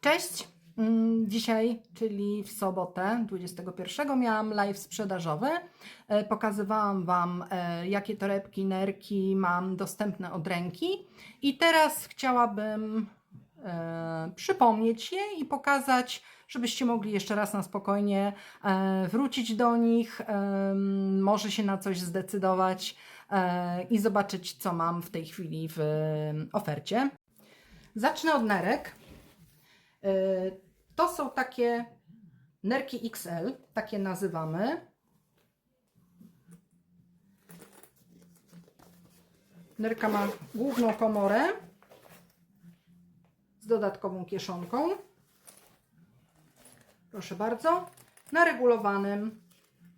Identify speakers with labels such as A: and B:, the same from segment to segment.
A: Cześć! Mm, Dzisiaj, czyli w sobotę 21, miałam live sprzedażowy. E, Pokazywałam Wam, e, jakie torebki, nerki mam dostępne od ręki. I teraz chciałabym e, przypomnieć je i pokazać, żebyście mogli jeszcze raz na spokojnie wrócić do nich, może się na coś zdecydować i zobaczyć, co mam w tej chwili w ofercie. Zacznę od nerek. Y, To są takie nerki XL, takie nazywamy. Nerka ma główną komorę z dodatkową kieszonką. Proszę bardzo, na regulowanym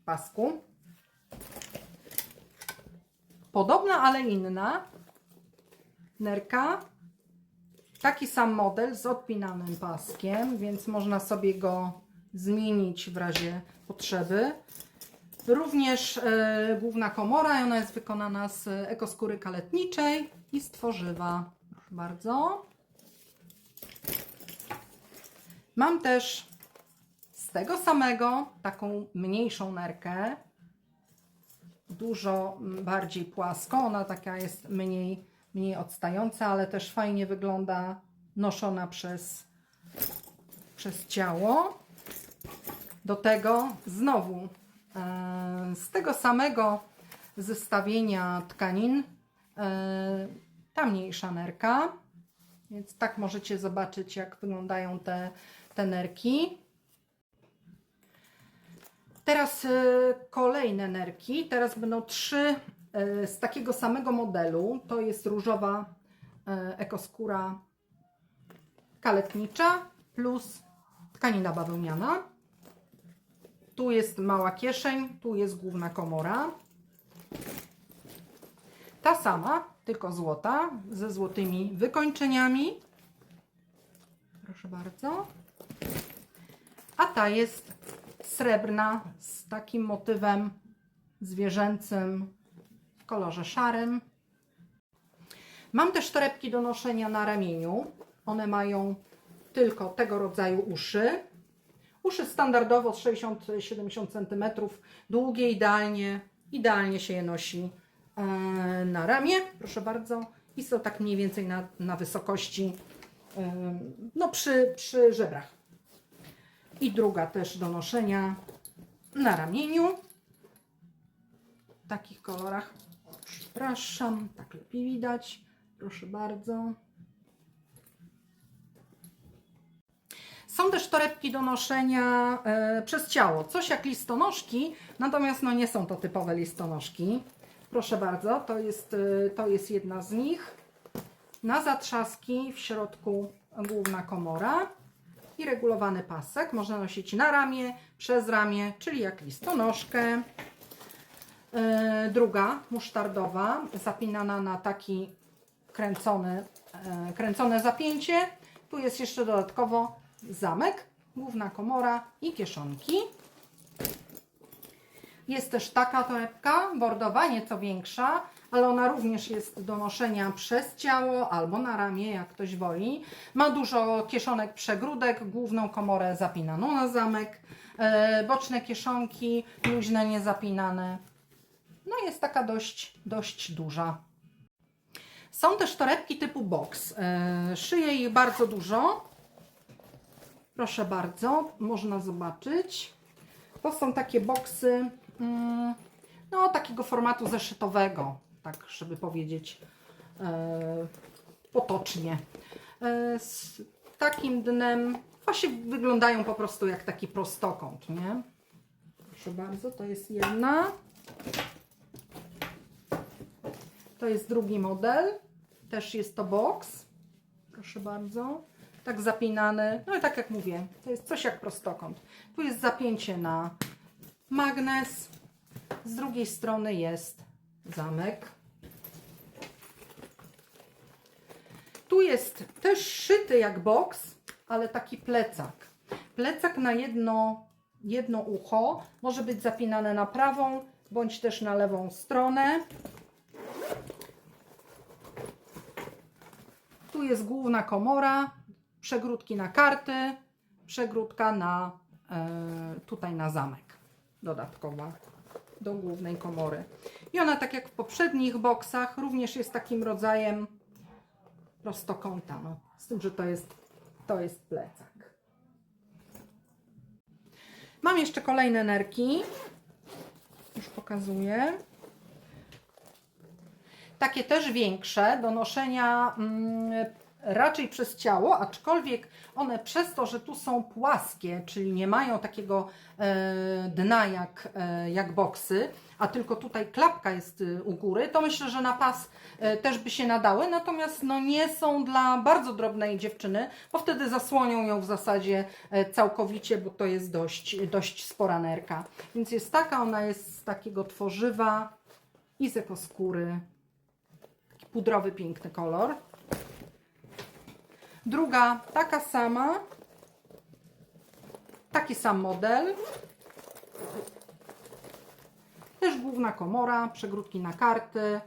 A: pasku. Podobna, ale inna nerka Taki sam model z odpinanym paskiem, więc można sobie go zmienić w razie potrzeby. Również e, główna komora, ona jest wykonana z ekoskóry kaletniczej i z tworzywa. Proszę bardzo. Mam też z tego samego taką mniejszą nerkę, dużo bardziej płaską. Ona taka jest mniej, mniej odstająca, ale też fajnie wygląda noszona przez, przez ciało. Do tego znowu e, z tego samego zestawienia tkanin e, ta mniejsza nerka. Więc tak możecie zobaczyć, jak wyglądają te, te nerki. Teraz e, kolejne nerki. Teraz będą trzy z takiego samego modelu. To jest różowa e, ekoskóra kaletnicza plus tkanina bawełniana. Tu jest mała kieszeń, tu jest główna komora. Ta sama, tylko złota, ze złotymi wykończeniami. Proszę bardzo. A ta jest srebrna z takim motywem zwierzęcym kolorze szarym. Mam też torebki do noszenia na ramieniu. One mają tylko tego rodzaju uszy. Uszy standardowo 60-70 cm, długie idealnie, idealnie się je nosi e, na ramię, proszę bardzo. I są tak mniej więcej na, na wysokości, e, no przy, przy żebrach. I druga też do noszenia na ramieniu. W takich kolorach. Przepraszam, tak lepiej widać. Proszę bardzo. Są też torebki do noszenia e, przez ciało, coś jak listonoszki, natomiast no nie są to typowe listonoszki. Proszę bardzo, to jest, e, to jest jedna z nich. Na zatrzaski w środku główna komora i regulowany pasek. Można nosić na ramię, przez ramię, czyli jak listonoszkę. E, druga, musztardowa, zapinana na taki kręcony, e, kręcone zapięcie. Tu jest jeszcze dodatkowo zamek, główna komora i kieszonki. Jest też taka torebka, bordowa, nieco większa, ale ona również jest do noszenia przez ciało albo na ramię, jak ktoś woli. Ma dużo kieszonek przegródek, główną komorę zapinaną na zamek, e, boczne kieszonki, luźne, niezapinane. No jest taka dość, dość duża. Są też torebki typu box. E, Szyję ich bardzo dużo. Proszę bardzo, można zobaczyć. To są takie boksy, mm, no takiego formatu zeszytowego, tak żeby powiedzieć e, potocznie. E, z takim dnem, właśnie wyglądają po prostu jak taki prostokąt, nie? Proszę bardzo, to jest jedna. To jest drugi model. Też jest to box. Proszę bardzo. Tak zapinany. No i tak jak mówię, to jest coś jak prostokąt. Tu jest zapięcie na magnes. Z drugiej strony jest zamek. Tu jest też szyty jak box, ale taki plecak. Plecak na jedno, jedno ucho może być zapinane na prawą bądź też na lewą stronę. Tu jest główna komora, przegródki na karty, przegródka na e, tutaj na zamek dodatkowa do głównej komory. I ona tak jak w poprzednich boksach również jest takim rodzajem prostokąta, no, z tym, że to jest, to jest plecak. Mam jeszcze kolejne nerki. Już pokazuję. Takie też większe, do noszenia mm, raczej przez ciało, aczkolwiek one przez to, że tu są płaskie, czyli nie mają takiego e, dna jak, e, jak boksy, a tylko tutaj klapka jest y, u góry, to myślę, że na pas e, też by się nadały, natomiast no, nie są dla bardzo drobnej dziewczyny, bo wtedy zasłonią ją w zasadzie całkowicie, bo to jest dość, dość spora nerka. Więc jest taka, ona jest z takiego tworzywa i z ekoskóry. Pudrowy, piękny kolor. Druga taka sama. Taki sam model. Też główna komora, przegródki na karty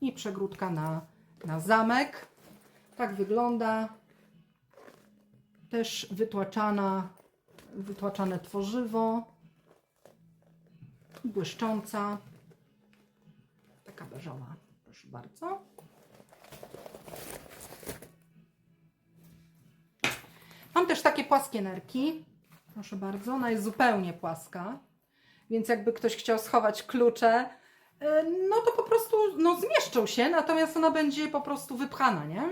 A: i przegródka na, na zamek. Tak wygląda. Też wytłaczana, wytłaczane tworzywo. Błyszcząca. Taka beżowa. Proszę bardzo. Mam też takie płaskie nerki. Proszę bardzo, ona jest zupełnie płaska. Więc jakby ktoś chciał schować klucze, e, no to po prostu no, zmieszczą się, natomiast ona będzie po prostu wypchana, nie?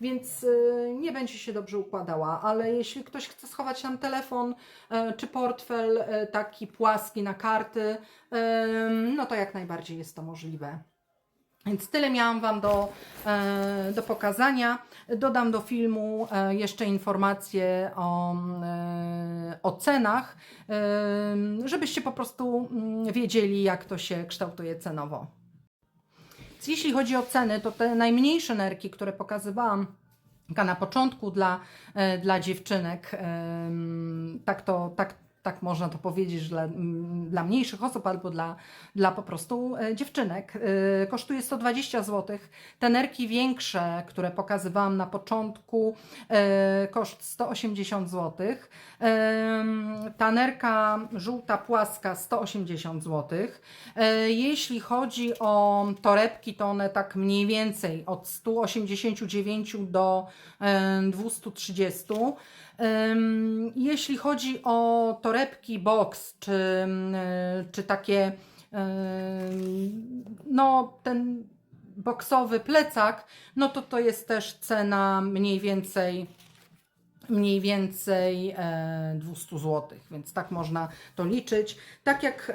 A: Więc e, nie będzie się dobrze układała, ale jeśli ktoś chce schować tam telefon e, czy portfel taki płaski na karty, no to jak najbardziej jest to możliwe. Więc tyle miałam Wam do, e, do pokazania. Dodam do filmu e, jeszcze informacje o, e, o cenach, żebyście po prostu mm, wiedzieli, jak to się kształtuje cenowo. Więc jeśli chodzi o ceny, to te najmniejsze nerki, które pokazywałam na początku dla, dla dziewczynek, tak to tak, tak można to powiedzieć, dla, mm, dla mniejszych osób albo dla, dla po prostu e, dziewczynek, e, kosztuje 120 zł. Te nerki większe, które pokazywałam na początku, e, koszt 180 zł. Ta nerka żółta płaska 180 zł. Jeśli chodzi o torebki, to one tak mniej więcej od 189 do e, 230. Jeśli chodzi o torebki box, czy, czy takie, no ten boksowy plecak, no to to jest też cena mniej więcej mniej więcej e, 200 zł, więc tak można to liczyć. Tak jak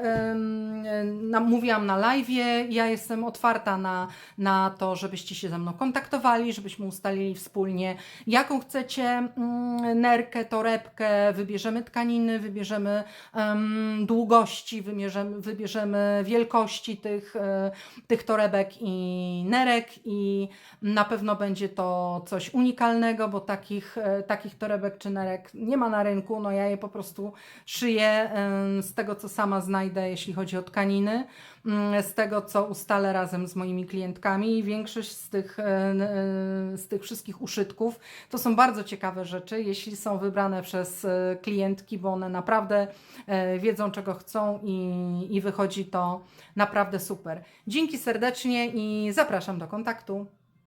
A: mówiłam na live, ja jestem otwarta na, na to, żebyście się ze mną kontaktowali, żebyśmy ustalili wspólnie, jaką chcecie mm, nerkę, torebkę, wybierzemy tkaniny, wybierzemy em, długości, wybierzemy, wybierzemy wielkości tych, e, tych torebek i nerek i na pewno będzie to coś unikalnego, bo takich, e, takich torebek czy nerek nie ma na rynku. No ja je po prostu szyję z tego, co sama znajdę, jeśli chodzi o tkaniny, mm, z tego, co ustalę razem z moimi klientkami. Większość z tych, e, e, z tych wszystkich uszytków to są bardzo ciekawe rzeczy, jeśli są wybrane przez e, klientki, bo one naprawdę wiedzą, czego chcą i, i wychodzi to naprawdę super. Dzięki serdecznie i zapraszam do kontaktu.